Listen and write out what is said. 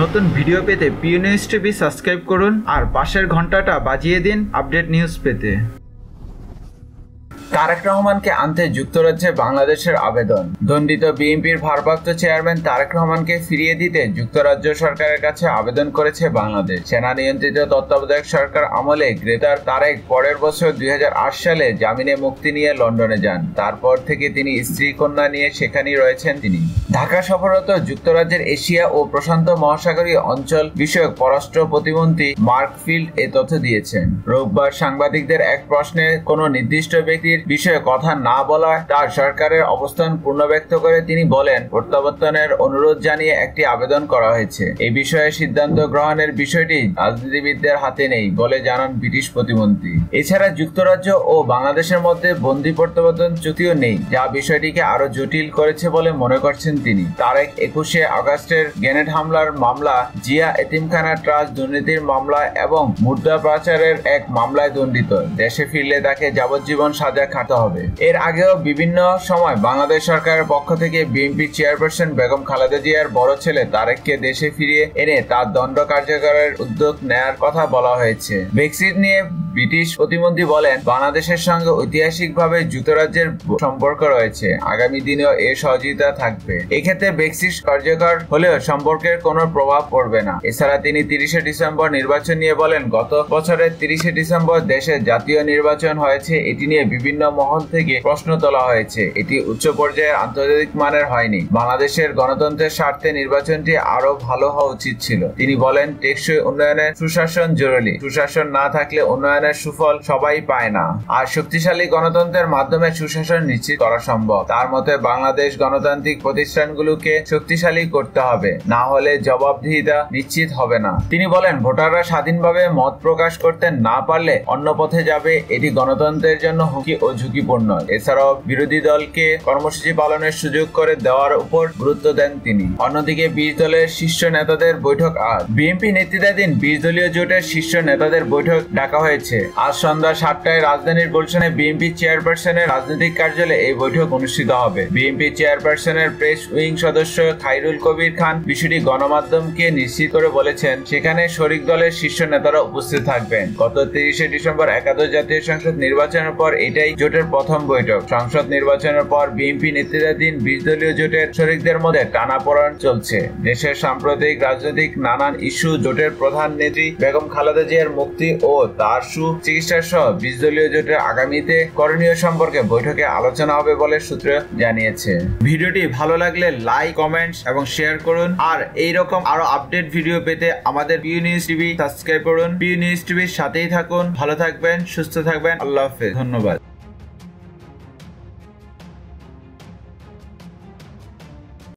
নতুন ভিডিও পেতে পিও news TV subscribe করুন আর পাশের ঘন্টাটা বাজিয়ে দিন আপডেট নিউজ পেতে। তারেক রহমানকে আনতে যুক্তরাজ্যে বাংলাদেশের আবেদন। দণ্ডিত বিএনপির ভারপ্রাপ্ত চেয়ারম্যান তারেক রহমানকে ফিরিয়ে দিতে যুক্তরাজ্য সরকারের কাছে আবেদন করেছে বাংলাদেশ। সেনা নিয়ন্ত্রিত তত্ত্বাবধায়ক সরকার আমলে গ্রেটার তারেক পরের বছর দুই হাজার আট সালে জামিনে মুক্তি নিয়ে লন্ডনে যান। তারপর থেকে তিনি স্ত্রী কন্যা নিয়ে সেখানেই রয়েছেন তিনি। ঢাকা সফররত যুক্তরাজ্যের এশিয়া ও প্রশান্ত মহাসাগরীয় অঞ্চল বিষয়ক পররাষ্ট্র প্রতিমন্ত্রী মার্ক ফিল্ড এ তথ্য দিয়েছেন। রোববার সাংবাদিকদের এক প্রশ্নে কোনো নির্দিষ্ট ব্যক্তির বিষয়ে কথা না বলায় তার সরকারের অবস্থান পূর্ণব্যক্ত করে তিনি বলেন, প্রত্যাবর্তনের অনুরোধ জানিয়ে একটি আবেদন করা হয়েছে। এই বিষয়ে সিদ্ধান্ত গ্রহণের বিষয়টি রাজনীতিবিদদের হাতে নেই বলে জানান ব্রিটিশ প্রতিমন্ত্রী। এছাড়া যুক্তরাজ্য ও বাংলাদেশের মধ্যে বন্দি প্রত্যাবর্তন চুক্তিও নেই, যা বিষয়টিকে আরও জটিল করেছে বলে মনে করছেন তিনি। তারেক একুশে আগস্টের গ্রেনেড হামলার মামলা, জিয়া এতিমখানা ট্রাস্ট দুর্নীতির মামলা এবং মুদ্রা পাচারের এক মামলায় দণ্ডিত। দেশে ফিরলে তাকে যাবজ্জীবন সাজা খাটতে হবে। এর আগেও বিভিন্ন সময় বাংলাদেশ সরকারের পক্ষ থেকে বিএনপি চেয়ারপারসন বেগম খালেদা জিয়ার বড় ছেলে তারেককে দেশে ফিরিয়ে এনে তার দণ্ড কার্যকরের উদ্যোগ নেয়ার কথা বলা হয়েছে। ব্রেক্সিট নিয়ে ব্রিটিশ প্রতিমন্ত্রী বলেন, বাংলাদেশের সঙ্গে ঐতিহাসিকভাবে যুক্তরাজ্যের সম্পর্ক রয়েছে। আগামী দিনেও এ সহযোগিতা থাকবে। এক্ষেত্রে ব্রেক্সিট কার্যকর হলেও সম্পর্কের কোনো প্রভাব পড়বে না। এছাড়া তিনি তিরিশে ডিসেম্বর নির্বাচন নিয়ে বলেন, গত বছরের তিরিশে ডিসেম্বর দেশে জাতীয় নির্বাচন হয়েছে। এটি নিয়ে বিভিন্ন মহল থেকে প্রশ্ন তোলা হয়েছে। এটি উচ্চ পর্যায়ের আন্তর্জাতিক মানের হয়নি। বাংলাদেশের গণতন্ত্রের স্বার্থে নির্বাচনটি আরও ভালো হওয়া উচিত ছিল। তিনি বলেন, টেকসই উন্নয়নের সুশাসন জরুরি। সুশাসন না থাকলে উন্নয়নের সুফল সবাই পায় না। আর শক্তিশালী গণতন্ত্রের মাধ্যমে সুশাসন নিশ্চিত করা সম্ভব। তার মতে, বাংলাদেশ গণতান্ত্রিক প্রতিষ্ঠানগুলোকে শক্তিশালী করতে হবে। না হলে জবাবদিহিতা নিশ্চিত হবে না। তিনি বলেন, ভোটাররা স্বাধীনভাবে মত প্রকাশ করতে না পারলে অন্য পথে যাবে। এটি গণতন্ত্রের জন্য হুমকি ও ঝুঁকিপূর্ণ। এছাড়াও বিরোধী দলকে কর্মসূচি পালনের সুযোগ করে দেওয়ার উপর গুরুত্ব দেন তিনি। অন্যদিকে, বিশ দলের শীর্ষ নেতাদের বৈঠক আজ। বিএনপি নেতৃত্বাধীন বিশ দলীয় জোটের শীর্ষ নেতাদের বৈঠক ডাকা হয়েছে। আজ সন্ধ্যা সাতটায় রাজধানীর গুলশানে বিএনপি চেয়ারপারসনের রাজনৈতিক কার্যালয়ে এই বৈঠক অনুষ্ঠিত হবে। বিএনপি চেয়ারপারসনের প্রেস উইং সদস্য খাইরুল কবির খান বিষয়টি গণমাধ্যমকে নিশ্চিত করে বলেছেন, সেখানে শরিক দলের শীর্ষ নেতারা উপস্থিত থাকবেন। গত তিরিশে ডিসেম্বর একাদশ জাতীয় সংসদ নির্বাচনের পর এটাই জোটের প্রথম বৈঠক। সংসদ নির্বাচনের পর বিএনপি নেতৃত্বাধীন বিশ দলীয় জোটের শরিকদের মধ্যে টানাপোড়েন চলছে। দেশের সাম্প্রতিক রাজনৈতিক নানান ইস্যু জোটের প্রধান নেত্রী বেগম খালেদা জিয়ার মুক্তি ও তার সু চিকিৎসা সহ বিশ দলীয় জোটের আগামীতে করণীয় সম্পর্কে বৈঠকে আলোচনা হবে বলে সূত্র জানিয়েছে। ভিডিওটি ভালো লাগলে লাইক কমেন্টস এবং শেয়ার করুন। আর এই রকম আরও আপডেট ভিডিও পেতে আমাদের পিউ নিউজ টিভি সাবস্ক্রাইব করুন। পিউ নিউজ টিভির সাথেই থাকুন। ভালো থাকবেন, সুস্থ থাকবেন। আল্লাহ হাফেজ। ধন্যবাদ।